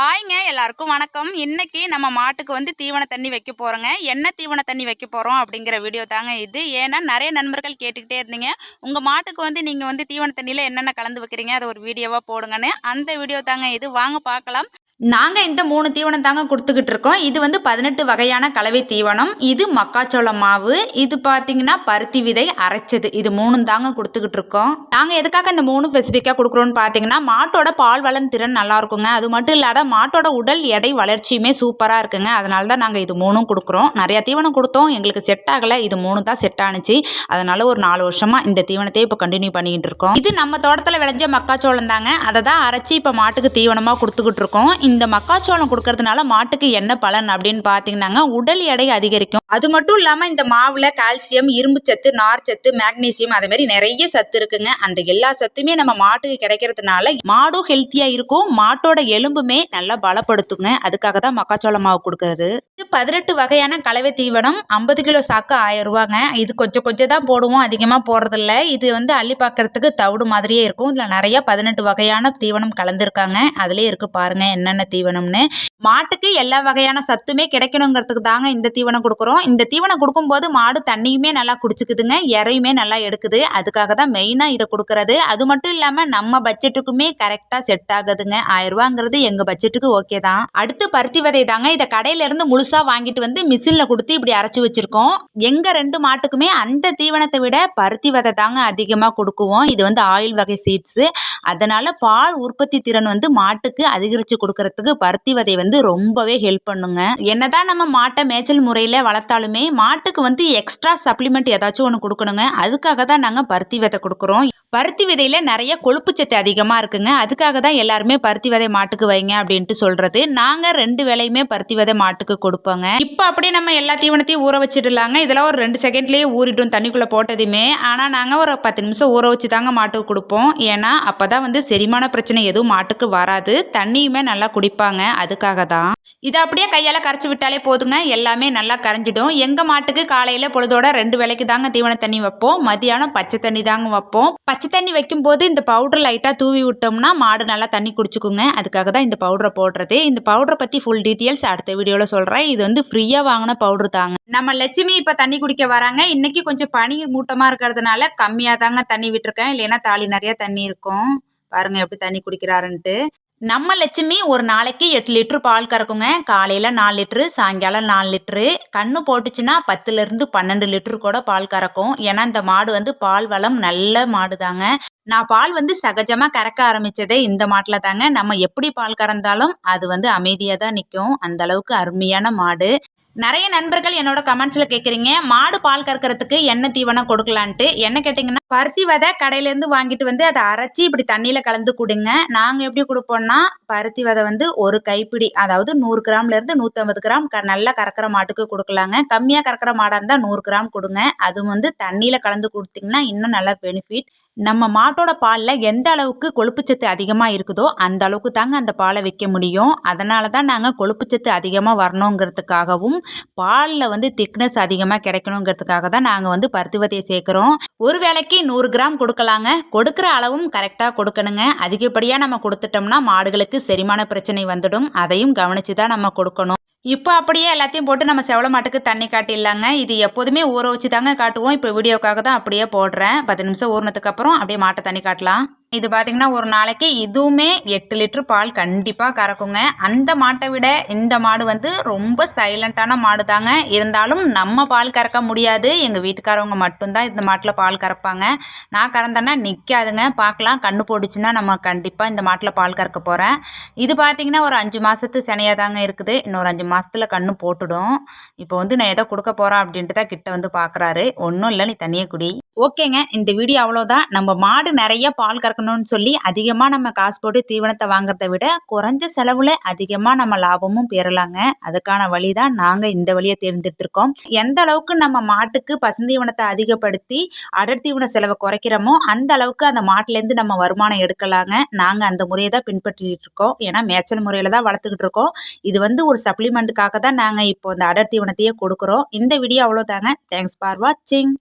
ஹாய்ங்க எல்லாருக்கும் வணக்கம். இன்னைக்கு நம்ம மாட்டுக்கு வந்து தீவன தண்ணி வைக்க போகிறோங்க என்ன தீவன தண்ணி வைக்க போகிறோம் அப்படிங்கிற வீடியோ தாங்க இது. ஏன்னா நிறைய நண்பர்கள் கேட்டுக்கிட்டே இருந்தீங்க. உங்கள் மாட்டுக்கு வந்து நீங்கள் வந்து தீவன தண்ணியில் என்னென்ன கலந்து வைக்கிறீங்க அதை ஒரு வீடியோவாக போடுங்கன்னு. அந்த வீடியோ தாங்க இது. வாங்க பார்க்கலாம். நாங்கள் இந்த மூணு தீவனம் தாங்க கொடுத்துக்கிட்டு இருக்கோம். இது வந்து பதினெட்டு வகையான கலவை தீவனம். இது மக்காச்சோள மாவு இது பார்த்தீங்கன்னா பருத்தி விதை அரைச்சது. இது மூணும் தாங்க கொடுத்துக்கிட்டு இருக்கோம். நாங்கள் எதுக்காக இந்த மூணு ஸ்பெசிஃபிக்காக கொடுக்குறோன்னு பார்த்தீங்கன்னா மாட்டோட பால் வளம் திறன் நல்லா இருக்குங்க. அது மட்டும் இல்லாத மாட்டோட உடல் எடை வளர்ச்சியுமே சூப்பராக இருக்குங்க. அதனால தான் நாங்கள் இது மூணும் கொடுக்குறோம். நிறையா தீவனம் கொடுத்தோம். எங்களுக்கு செட் ஆகலை. இது மூணு தான் செட் ஆணுச்சு அதனால ஒரு நாலு வருஷமாக இந்த தீவனத்தை இப்போ கண்டினியூ பண்ணிக்கிட்டு இருக்கோம். இது நம்ம தோட்டத்தில் விளைஞ்ச மக்காச்சோளம் தாங்க. அதை தான் அரைச்சி இப்போ மாட்டுக்கு தீவனமாக கொடுத்துக்கிட்டு இருக்கோம். இந்த மக்காச்சோளம் கொடுக்கறதுனால மாட்டுக்கு என்ன பலன் அப்படின்னு பார்த்தீங்கன்னாங்க உடல் எடை அதிகரிக்கும். அது மட்டும் இல்லாமல் இந்த மாவில் கால்சியம் இரும்பு சத்து நார் சத்து மேக்னீசியம் அதே மாதிரி நிறைய சத்து இருக்குங்க. அந்த எல்லா சத்துமே நம்ம மாட்டுக்கு கிடைக்கிறதுனால மாடும் ஹெல்த்தியாக இருக்கும். மாட்டோட எலும்புமே நல்லா பலப்படுத்துங்க. அதுக்காக தான் மக்காச்சோள மாவு கொடுக்கறது. இது பதினெட்டு வகையான கலவை தீவனம். ஐம்பது கிலோ சாக்கு ஆயிரம் ரூபாங்க. இது கொஞ்சம் கொஞ்சம் தான் போடுவோம். அதிகமாக போடுறதில்ல. இது வந்து அள்ளி பார்க்கறதுக்கு தவிடு மாதிரியே இருக்கும். இதில் நிறைய பதினெட்டு வகையான தீவனம் கலந்துருக்காங்க. அதுலேயே இருக்குது பாருங்க என்னென்ன தீவனம்னு? மாட்டுக்கு எல்லா வகையான சத்துமே கிடைக்கணுங்கிறதுக்கு தாங்க இந்த தீவனம் கொடுக்குறோம். இந்த தீவனம் கொடுக்கும்போது மாடு தண்ணியுமே நல்லா குடிச்சுக்குதுங்க இறையுமே நல்லா எடுக்குது. அதுக்காக தான் மெயினாக இதை கொடுக்கறது. அது மட்டும் இல்லாமல் நம்ம பட்ஜெட்டுக்குமே கரெக்டாக செட் ஆகுதுங்க. ஆயிரம் ரூபாங்கிறது எங்கள் பட்ஜெட்டுக்கு ஓகே தான். அடுத்து பருத்தி விதை தாங்க. இதை கடையிலேருந்து முழுசாக வாங்கிட்டு வந்து மிஷினில் கொடுத்து இப்படி அரைச்சி வச்சுருக்கோம். எங்கள் ரெண்டு மாட்டுக்குமே அந்த தீவனத்தை விட பருத்தி விதை தாங்க அதிகமாக கொடுக்குவோம். இது வந்து ஆயில் வகை சீட்ஸு அதனால் பால் உற்பத்தி திறன் வந்து மாட்டுக்கு அதிகரித்து கொடுக்குறது கொடுக்கறதுக்கு பருத்தி விதை வந்து ரொம்பவே ஹெல்ப் பண்ணுங்க. என்னதான் நம்ம மாட்டை மேய்ச்சல் முறையில் வளர்த்தாலுமே மாட்டுக்கு வந்து எக்ஸ்ட்ரா சப்ளிமெண்ட் ஏதாச்சும் ஒன்று கொடுக்கணுங்க. அதுக்காக தான் நாங்கள் பருத்தி விதை கொடுக்குறோம். பருத்தி விதையில் நிறைய கொழுப்பு சத்து அதிகமாக இருக்குங்க. அதுக்காக தான் எல்லாருமே பருத்தி விதை மாட்டுக்கு வைங்க அப்படின்ட்டு சொல்கிறது நாங்கள் ரெண்டு வேலையுமே பருத்தி விதை மாட்டுக்கு கொடுப்போங்க. இப்போ அப்படியே நம்ம எல்லா தீவனத்தையும் ஊற வச்சிடலாங்க. இதெல்லாம் ஒரு ரெண்டு செகண்ட்லேயே ஊறிட்டோம் தண்ணிக்குள்ளே போட்டதுமே. ஆனால் நாங்கள் ஒரு பத்து நிமிஷம் ஊற வச்சு தாங்க மாட்டுக்கு கொடுப்போம். ஏன்னா அப்போ தான் வந்து செரிமான பிரச்சனை எதுவும் மாட்டுக்கு வராது. தண்ணியுமே நல்லா குடிப்பாங்க. அதுக்காக தான். இதை அப்படியே கையால் கரைச்சி விட்டாலே போதுங்க. எல்லாமே நல்லா கரைஞ்சிடும். எங்கள் மாட்டுக்கு காலையில் பொழுதோட ரெண்டு வேலைக்கு தாங்க தீவன தண்ணி வைப்போம். மதியானம் பச்சை தண்ணி தாங்க வைப்போம். பச்சை தண்ணி வைக்கும்போது இந்த பவுடர் லைட்டாக தூவி விட்டோம்னா மாடு நல்லா தண்ணி குடிச்சுக்குங்க. அதுக்காக தான் இந்த பவுடரை போடுறது. இந்த பவுடரை பற்றி ஃபுல் டீட்டெயில்ஸ் அடுத்த வீடியோவில் சொல்கிறேன் இது வந்து ஃப்ரீயாக வாங்கின பவுடர் தாங்க. நம்ம லட்சுமி இப்போ தண்ணி குடிக்க வராங்க. இன்றைக்கி கொஞ்சம் பனி மூட்டமாக இருக்கிறதுனால கம்மியாக தாங்க தண்ணி விட்டுருக்கேன். இல்லைன்னா தாலி நிறையா தண்ணி இருக்கும். பாருங்க எப்படி தண்ணி குடிக்கிறாருன்ட்டு. நம்ம லட்சுமி ஒரு நாளைக்கு எட்டு லிட்ரு பால் கறக்குங்க. காலையில் நாலு லிட்ரு சாயங்காலம் நாலு லிட்ரு கண்ணு போட்டுச்சுன்னா பத்துலேருந்து பன்னெண்டு லிட்ரு கூட பால் கறக்கும். ஏன்னா இந்த மாடு வந்து பால் வளம் நல்ல மாடு தாங்க நான் பால் வந்து சகஜமாக கறக்க ஆரம்பித்ததே இந்த மாட்டில் தாங்க. நம்ம எப்படி பால் கறந்தாலும் அது வந்து அமைதியாக தான் நிற்கும் அந்த அளவுக்கு அருமையான மாடு. நிறைய நண்பர்கள் என்னோட கமெண்ட்ஸில் கேட்குறீங்க மாடு பால் கறக்கிறதுக்கு என்ன தீவனம் கொடுக்கலான்ட்டு. என்ன கேட்டிங்கன்னா பருத்தி விதை கடையிலேருந்து வாங்கிட்டு வந்து அதை அரைச்சி இப்படி தண்ணியில் கலந்து கொடுங்க. நாங்கள் எப்படி கொடுப்போம்னா பருத்தி விதை வந்து ஒரு கைப்பிடி அதாவது நூறு கிராம்லேருந்து நூற்றம்பது கிராம் க நல்லா கறக்கிற மாட்டுக்கு கொடுக்கலாங்க. கம்மியாக கறக்கிற மாடாக இருந்தால் நூறு கிராம் கொடுங்க. அது வந்து தண்ணியில் கலந்து கொடுத்தீங்கன்னா இன்னும் நல்லா பெனிஃபிட் நம்ம மாட்டோட பாலில் எந்த அளவுக்கு கொழுப்புச்சத்து அதிகமாக இருக்குதோ அந்த அளவுக்கு தாங்க அந்த பாலை விற்க முடியும். அதனால தான் நாங்கள் கொழுப்புச்சத்து அதிகமாக வரணுங்கிறதுக்காகவும் பாலில் வந்து திக்னஸ் அதிகமாக கிடைக்கணுங்கிறதுக்காக தான் நாங்கள் வந்து பருத்துவத்தையை சேர்க்குறோம். ஒரு வேளைக்கு நூறு கிராம் கொடுக்கலாங்க. கொடுக்குற அளவும் கரெக்டாக கொடுக்கணுங்க. அதிகப்படியாக நம்ம கொடுத்துட்டோம்னா மாடுகளுக்கு செரிமான பிரச்சனை வந்துடும். அதையும் கவனித்து தான் நம்ம கொடுக்கணும். இப்போ அப்படியே எல்லாத்தையும் போட்டு நம்ம செவல மாட்டுக்கு தண்ணி காட்டிடலாங்க. இது எப்போதுமே ஊற வச்சு தாங்க காட்டுவோம். இப்போ வீடியோக்காக தான் அப்படியே போடுறேன். பத்து நிமிஷம் ஊறினதுக்கப்புறம் அப்படியே மாட்டை தண்ணி காட்டலாம். இது பார்த்திங்கன்னா ஒரு நாளைக்கு இதுவுமே எட்டு லிட்ரு பால் கண்டிப்பாக கறக்குங்க. அந்த மாட்டை விட இந்த மாடு வந்து ரொம்ப சைலண்ட்டான மாடு தாங்க இருந்தாலும் நம்ம பால் கறக்க முடியாது. எங்கள் வீட்டுக்காரவங்க மட்டும்தான் இந்த மாட்டில் பால் கறப்பாங்க. நான் கறந்தேன்னா நிற்காதுங்க பார்க்கலாம். கண்ணு போடுச்சுன்னா நம்ம கண்டிப்பாக இந்த மாட்டில் பால் கறக்க போகிறேன் இது பார்த்திங்கன்னா ஒரு அஞ்சு மாதத்து சினையாக தாங்க இருக்குது. இன்னொரு அஞ்சு மாதத்தில் கண்ணு போட்டுடும். இப்போ வந்து நான் எதை கொடுக்க போகிறேன் அப்படின்ட்டு தான் கிட்ட வந்து பார்க்குறாரு ஒன்றும் இல்லை நீ தண்ணியை குடி. ஓகேங்க. இந்த வீடியோ அவ்வளோதான் நம்ம மாடு நிறைய பால் கறக்கணும்னு சொல்லி அதிகமாக நம்ம காசு போட்டு தீவனத்தை வாங்குறத விட குறைஞ்ச செலவில் அதிகமாக நம்ம லாபமும் பெறலாங்க. அதுக்கான வழி தான் நாங்கள் இந்த வழியை தேர்ந்தெடுத்திருக்கோம். எந்த அளவுக்கு நம்ம மாட்டுக்கு பசுந்தீவனத்தை அதிகப்படுத்தி அடர் தீவன செலவை குறைக்கிறோமோ அந்த அளவுக்கு அந்த மாட்டிலேருந்து நம்ம வருமானம் எடுக்கலாங்க. நாங்கள் அந்த முறையை தான் பின்பற்றிட்டு இருக்கோம். ஏன்னா மேய்ச்சல் முறையில் தான் வளர்த்துக்கிட்டு இருக்கோம். இது வந்து ஒரு சப்ளிமெண்ட்டுக்காக தான் நாங்கள் இப்போ இந்த அடர் தீவனத்தையே கொடுக்குறோம். இந்த வீடியோ அவ்வளோதாங்க தேங்க்ஸ் ஃபார் வாட்சிங்